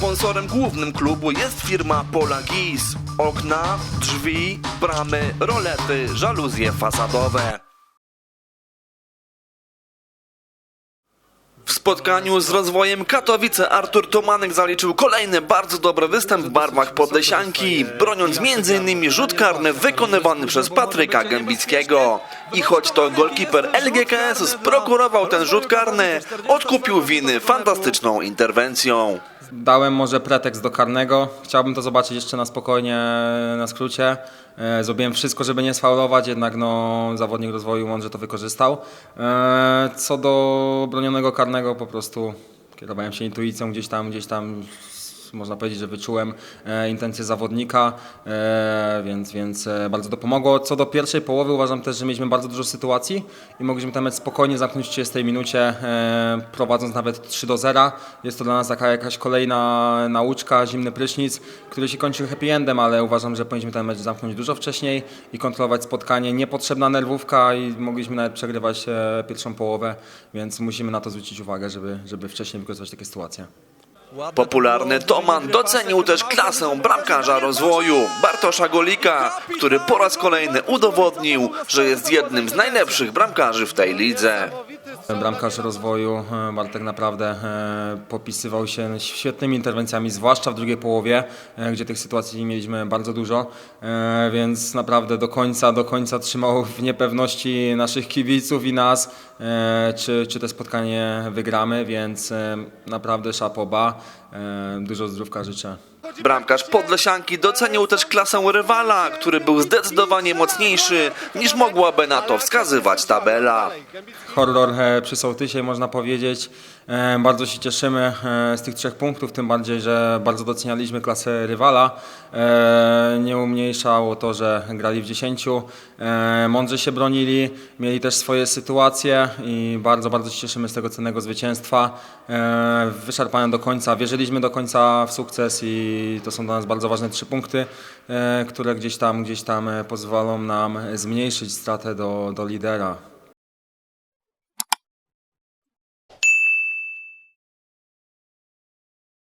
sponsorem głównym klubu jest firma Pola Gis. Okna, drzwi, bramy, rolety, żaluzje fasadowe. W spotkaniu z rozwojem Katowice Artur Tomanek zaliczył kolejny bardzo dobry występ w barwach Podlesianki, broniąc m.in. rzut karny wykonywany przez Patryka Gębickiego. I choć to golkiper LGKS sprokurował ten rzut karny, odkupił winy fantastyczną interwencją. Dałem może pretekst do karnego. Chciałbym to zobaczyć jeszcze na spokojnie, na skrócie. E, Zrobiłem wszystko, żeby nie sfaulować, jednak no, zawodnik rozwoju mądrze to wykorzystał. E, Co do bronionego karnego, po prostu kierowałem się intuicją gdzieś tam, gdzieś tam można powiedzieć, że wyczułem e, intencje zawodnika, e, więc, więc e, bardzo to pomogło. Co do pierwszej połowy uważam też, że mieliśmy bardzo dużo sytuacji i mogliśmy ten mecz spokojnie zamknąć w 30 minucie, prowadząc nawet 3 do 0. Jest to dla nas taka jakaś kolejna nauczka, zimny prysznic, który się kończył happy endem, ale uważam, że powinniśmy ten mecz zamknąć dużo wcześniej i kontrolować spotkanie. Niepotrzebna nerwówka i mogliśmy nawet przegrywać pierwszą połowę, więc musimy na to zwrócić uwagę, żeby, żeby wcześniej wykorzystać takie sytuacje. Popularny Toman docenił też klasę bramkarza rozwoju Bartosza Golika, który po raz kolejny udowodnił, że jest jednym z najlepszych bramkarzy w tej lidze. Bramkarz rozwoju e, Bartek naprawdę e, popisywał się świetnymi interwencjami, zwłaszcza w drugiej połowie, e, gdzie tych sytuacji mieliśmy bardzo dużo, więc naprawdę do końca, do końca trzymał w niepewności naszych kibiców i nas, czy, czy to spotkanie wygramy, więc naprawdę szapoba, dużo zdrówka życzę. Bramkarz Podlesianki docenił też klasę rywala, który był zdecydowanie mocniejszy niż mogłaby na to wskazywać tabela. horror przy sołtysie, można powiedzieć. E, Bardzo się cieszymy e, z tych trzech punktów, tym bardziej, że bardzo docenialiśmy klasę rywala. E, Nie umniejszało to, że grali w 10, e, mądrze się bronili, mieli też swoje sytuacje i bardzo, bardzo się cieszymy z tego cennego zwycięstwa. Wyszarpane do końca, wierzyliśmy do końca w sukces i to są dla nas bardzo ważne trzy punkty, które gdzieś tam, gdzieś tam pozwolą nam zmniejszyć stratę do, do lidera.